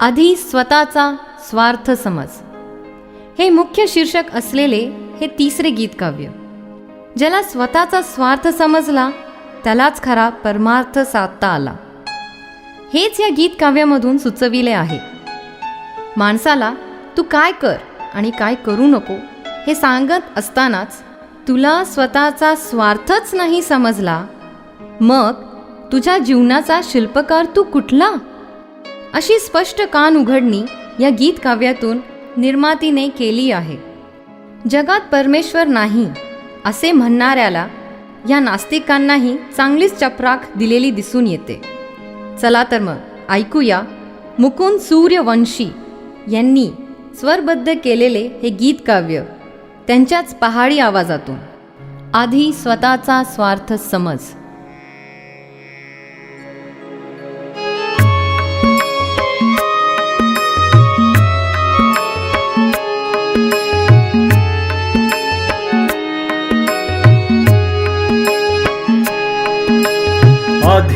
आधी स्वतःचा स्वार्थ समज. हे मुख्य शीर्षक असलेले हे तिसरे गीतकाव्य ज्याला स्वतःचा स्वार्थ समजला त्यालाच खरा परमार्थ साधता आला. हेच या गीतकाव्यामधून सुचविले आहे. माणसाला तू काय कर आणि काय करू नको हे सांगत असतानाच तुला स्वतःचा स्वार्थच नाही समजला मग तुझ्या जीवनाचा शिल्पकार तू कुठला? अशी स्पष्ट कान उघडणी या गीतकाव्यातून निर्मातीने केली आहे. जगात परमेश्वर नाही असे म्हणणाऱ्याला या नास्तिकांनाही चांगलीच चपराक दिलेली दिसून येते. चला तर मग ऐकूया मुकुंद सूर्यवंशी यांनी स्वरबद्ध केलेले हे गीतकाव्य त्यांच्याच पहाडी आवाजातून. आधी स्वतःचा स्वार्थ समज.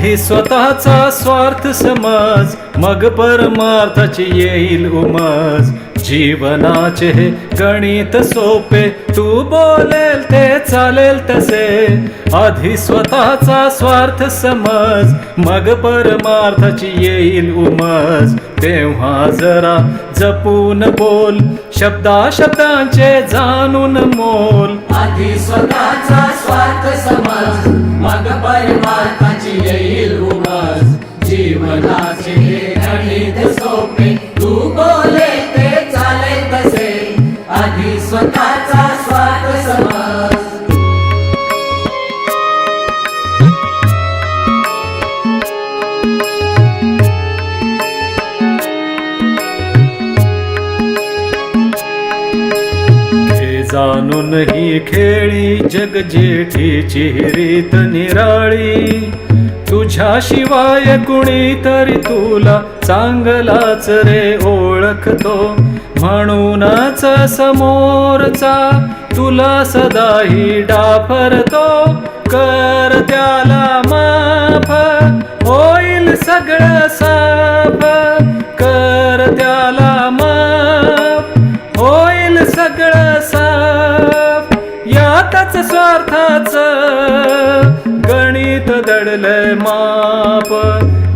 हे स्वतःचा स्वार्थ समज मग परमार्थाची येईल उमज. जीवनाचे हे गणित सोपे तू बोलेल ते चालेल तसे. आधी स्वतःचा स्वार्थ समज मग परमार्थाची येईल उमज. तेव्हा जरा जपून बोल शब्दा शब्दांचे जाणून मोल. आधी स्वतःचा स्वार्थ समज मग परमार्थाची येईल उमस. जीवनाचे गणित सोपे. तू बोले ते चाले तसे. आधी स्वतःच नाही ही खेळी जग जेठीची रीत निराळी तुझ्याशिवाय कुणी तरी तुला चांगलाच रे ओळखतो. म्हणूनच समोरचा तुला सदाही डाफरतो. कर त्याला माफ होईल सगळं सा गणित दडलंय माप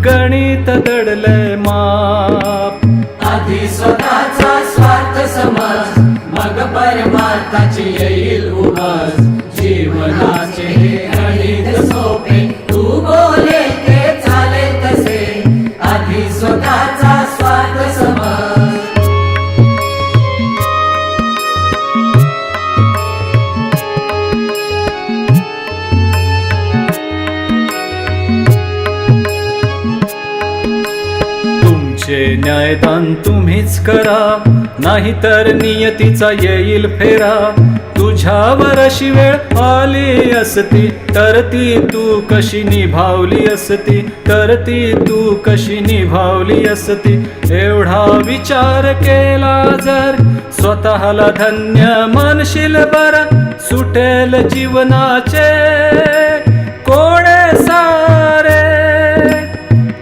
गणित दडलंय माप. आधी स्वतःचा स्वार्थ समज मग परमार्थाची येईल उमज. करा नाहीतर नियतीचा येईल फेरा. तुझ्यावर अशी वेळ आली असती तर ती तू कशी निभावली असती तर ती तू कशी निभावली असती. एवढा विचार केला जर स्वतःला धन्य मानशील बर. सुटेल जीवनाचे कोणे सारे.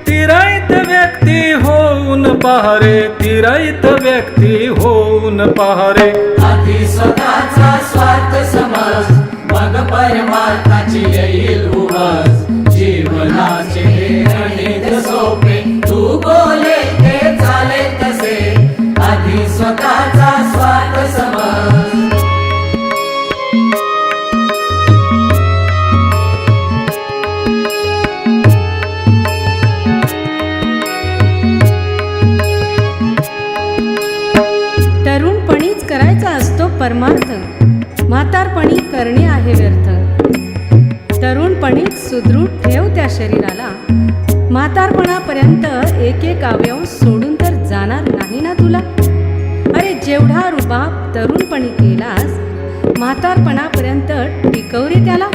तिराईत व्यक्ती होऊन पहारे तिराईत व्यक्ती होऊन पहारे. आधी स्वतःचा स्वार्थ समज मग परमार्थाची सुदृढ ठेव त्या शरीराला. म्हातारपणापर्यंत एक एक अवयव सोडून तर जाणार नाही ना तुला? अरे जेवढा रुबाब तरुणपणी केलास म्हातारपणापर्यंत टिकवरे त्याला.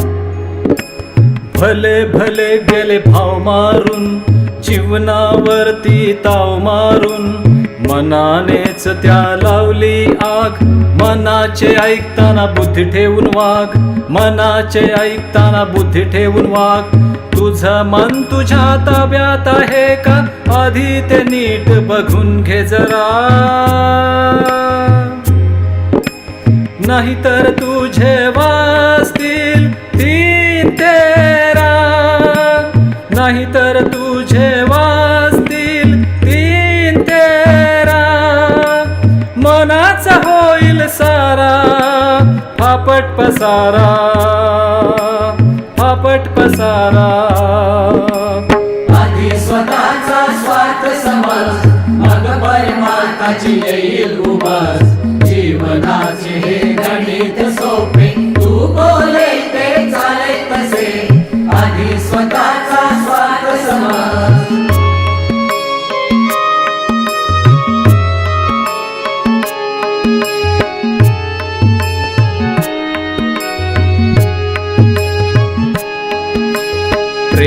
भले भले गेले भाव मारून जीवनावरती ताव मारून मनानेच त्या लावली आग. मनाचे ऐकताना बुद्धी ठेवून वाघ. मनाचे ऐकताना बुद्धी ठेवून वाघ. तुझं मन तुझ्या ताब्यात आहे का? आधी ते नीट बघून घे जरा. नाहीतर तुझे वाचतील तीन तेरा. नाहीतर तुझे फापट पसारा फापट पसारा. आधी स्वतःचा स्वार्थ समज मग परमार्थाची येईल उमज जीवनाचे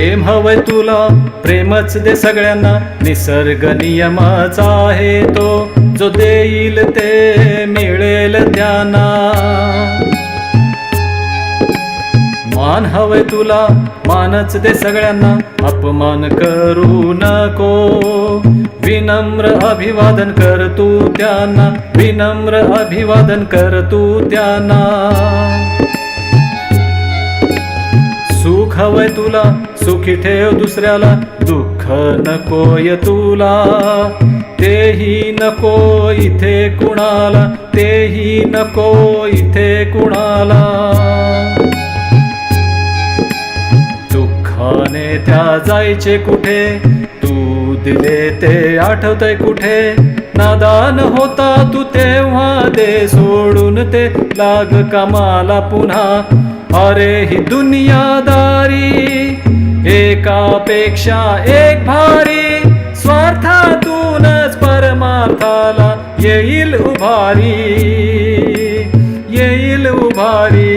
प्रेम हवंय तुला प्रेमच दे सगळ्यांना निसर्ग नियमाचा आहे तो जो देईल ते मिळेल त्यांना. मान हवंय तुला मानच दे सगळ्यांना अपमान करू नको. विनम्र अभिवादन कर तू त्यांना विनम्र अभिवादन कर तू त्यांना. सुख हवंय तुला सुखी ठेव दुसऱ्याला दुःख नकोय तुला. तेही नको इथे कुणाला तेही नको इथे कुणाला. दुःखाने त्या जायचे कुठे? तू दिले ते आठवतय कुठे? नादान होता तू तेव्हा दे सोडून ते लाग कामाला पुन्हा. अरे ही दुनियादारी एकापेक्षा एक भारी स्वार्थातूनच परमार्थाला येईल उभारी. येईल उभारी.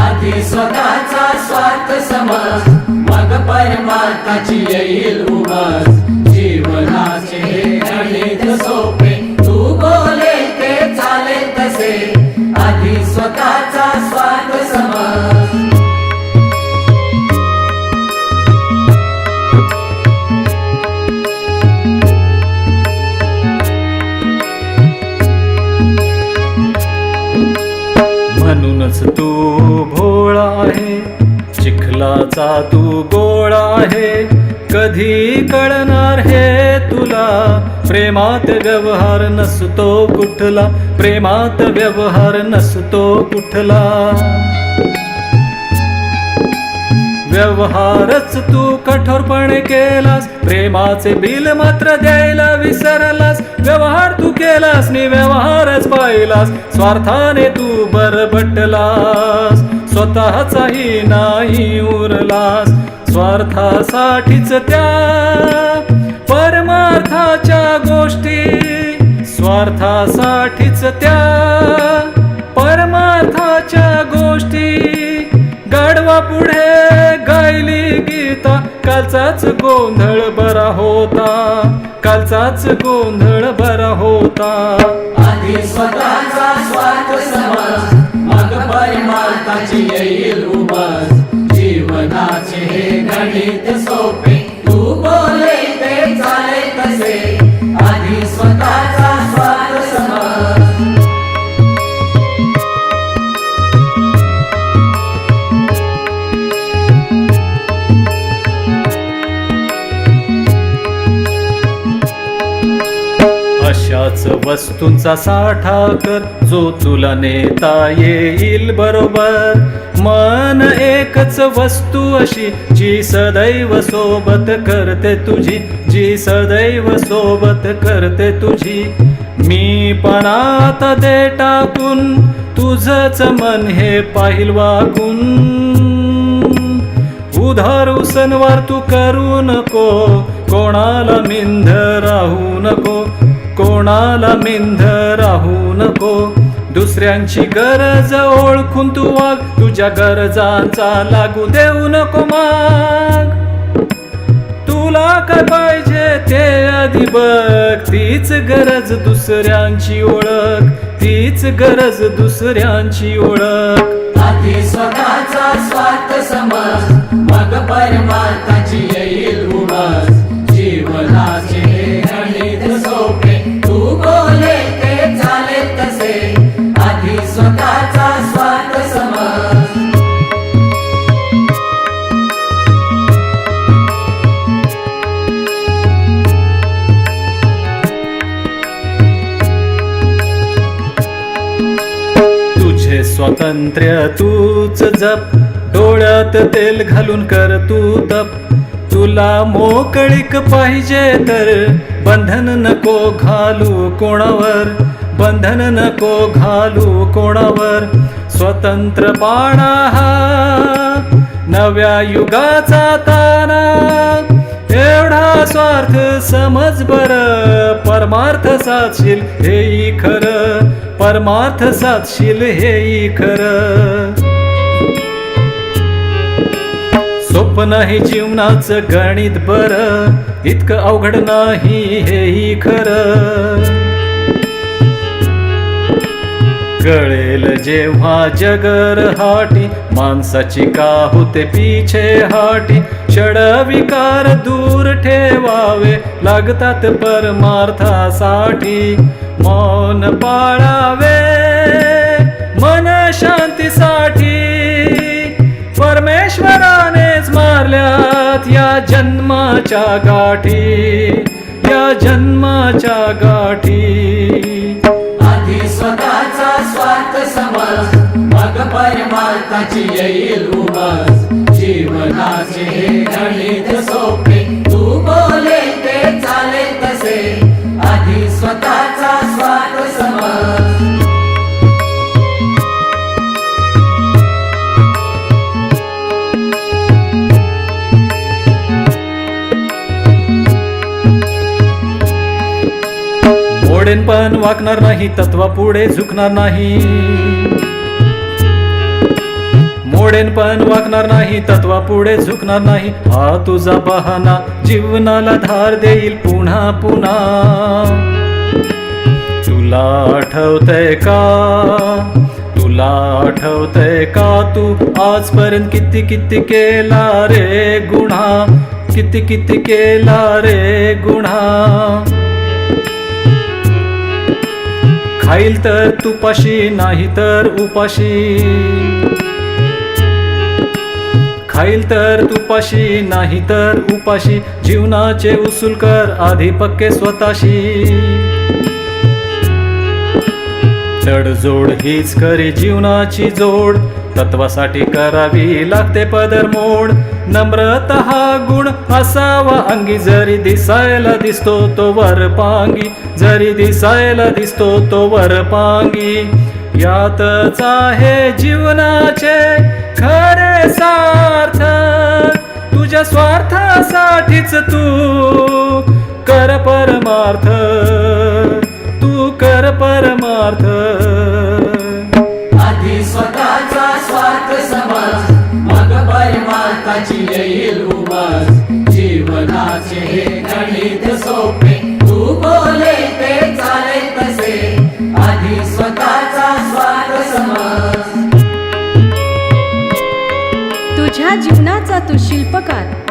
आधी स्वतःचा स्वार्थ समज मग परमार्थाची येईल उभास जीवनाचे गणित सोपे तू बोले ते चाले तसे. आधी स्वतःचा स्वार्थ चिखलाचा तू गोळा आहे. कधी कळणार हे तुला? प्रेमात व्यवहार नसतो कुठला. प्रेमात व्यवहार नसतो कुठला. व्यवहारच तू कठोरपणे केलास. प्रेमाचे बिल मात्र द्यायला विसरलास. व्यवहार तू केलास नि व्यवहारच पाहिलास. स्वार्थाने तू बरबटलास. स्वतःचाही नाही उरलास. स्वार्थासाठीच त्या परमार्थाच्या गोष्टी. स्वार्थासाठीच त्या परमार्थाच्या गोष्टी. गाढवा पुढे गायली गीता. कालचाच गोंधळ बरा होता. कालचाच गोंधळ बरा होता. आधी स्वतःचा स्वार्थ समाज मग परमार्थाची येईल उमस जीवनाचे हे गणित सोपे. तू बोले ते चाले तसे आधी स्वतःचा त्याच वस्तूंचा साठा कर जो तुला नेता येईल बरोबर. मन एकच वस्तू अशी जी सदैव सोबत करते तुझी. जी सदैव सोबत करते तुझी. मी पणात दे टाकून तुझच मन हे पाहिल वाकून. उधार उसनवार तू करू नको कोणाला मिंध राहू नको. कोणाला मेंध राहू नको? दुसऱ्यांची गरज ओळखून तू वाग तुझ्या गरजांचा लागू देऊ नको माग तुला काय पाहिजे ते आधी बघ. तीच गरज दुसऱ्यांची ओळख. तीच गरज दुसऱ्यांची ओळख. आधी स्वतःचा स्वार्थ समज मग परमार्थाची येईल स्वातंत्र्य तूच जप. डोळ्यात तेल घालून कर तू तप. तुला मोकळीक पाहिजे तर बंधन नको घालू कोणावर. बंधन नको घालू कोणावर. स्वतंत्र पाणा हा नव्या युगाचा ताना. एवढा स्वार्थ समज बर परमार्थ साधशील हेही खरं. परमार्थ साधशील हे खरं. स्वप्न हे जीवनाचं गणित बर इतकं अवघड नाही हेही खरं. कळेल जेव्हा जगर हाटी माणसाची का होते पीछे हाटी? विकार दूर ठेवावे लागतात परमार्थासाठी. मौन पाळावे मन शांतीसाठी. परमेश्वरानेच मारल्यात या जन्माच्या गाठी या जन्माच्या गाठी. आधी स्वतःचा स्वार्थ समज मग परमार्थाची येईल उमज. जीवनाचे हे गणित सोप वाकणार नाही तत्वा पुढे झुकणार नाही. मोडेन पण वाकणार नाही तत्वा पुढे झुकणार नाही. हा तुझा बहाना जीवनाला धार देईल पुन्हा पुन्हा. तुला आठवतंय का? तुला आठवतंय का तू? आजपर्यंत किती किती केला रे गुन्हा? किती किती केला रे गुन्हा? खाईल तर तुपाशी नाही तर उपाशी. खाईल तर तुपाशी नाही तर उपाशी. जीवनाचे उसूल कर आधी पक्के स्वतःशी. तडजोड हीच करी जीवनाची जोड. तत्वासाठी करावी लागते पदर मोड नम्रता हा गुण असावा अंगी जरी दिसायला दिसतो तो वर पांगी. जरी दिसायला दिसतो तो वर पांगी. यातच आहे जीवनाचे खरे सार्थ. तुझ्या स्वार्थासाठीच तू कर परमार्थ. तू कर परमार्थ. जीवनाचा तू शिल्पकार.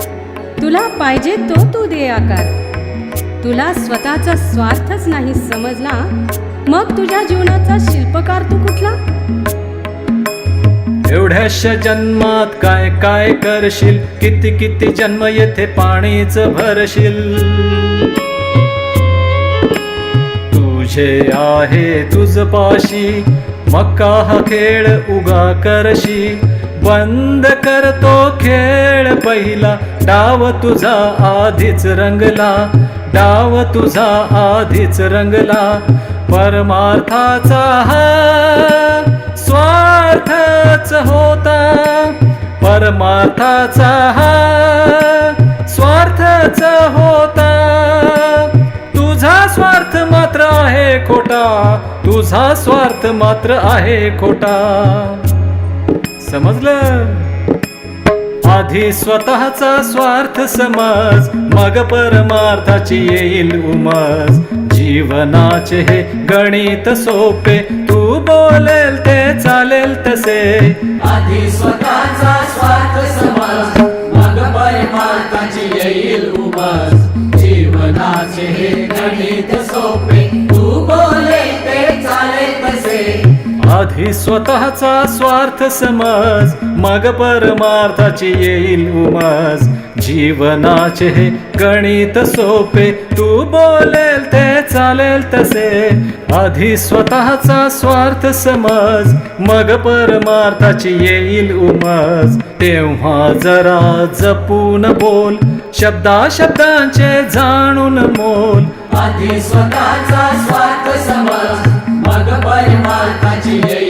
तुला पाहिजे तो तू दे आकार. तुला स्वतःचा स्वार्थच नाही समजला मग तुझ्या जीवनाचा शिल्पकार तू कुठला? एवढ्याशा जन्मात काय काय करशील? किती किती जन्म येथे पाणीच भरशील? तुझे आहे तुझ पाशी मक्का हा खेळ उगा करशी. बंद करतो खेळ पहिला. डाव तुझा आधीच रंगला. डाव तुझा आधीच रंगला. परमार्थाचा हा स्वार्थच होता. परमार्थाचा हा स्वार्थच होता. तुझा स्वार्थ मात्र आहे खोटा. तुझा स्वार्थ मात्र आहे खोटा. समजलं? आधी स्वतःचा स्वार्थ समज मग परमार्थाची येईल उमज. जीवनाचे हे गणित सोपे तू बोलेल ते चालेल तसे. आधी स्वतःचा स्वार्थ समज मग परमार्थाची येईल उमज. जीवनाचे हे गणित सोपे आधी स्वतःचा स्वार्थ समज मग परमार्थाची येईल उमज. जीवनाचे हे गणित सोपे तू बोलेल ते चालेल तसे. आधी स्वतःचा स्वार्थ समज मग परमार्थाची येईल उमज. तेव्हा जरा जपून बोल शब्दा शब्दांचे जाणून मोल. आधी स्वतःचा स्वार्थ समज Martinez.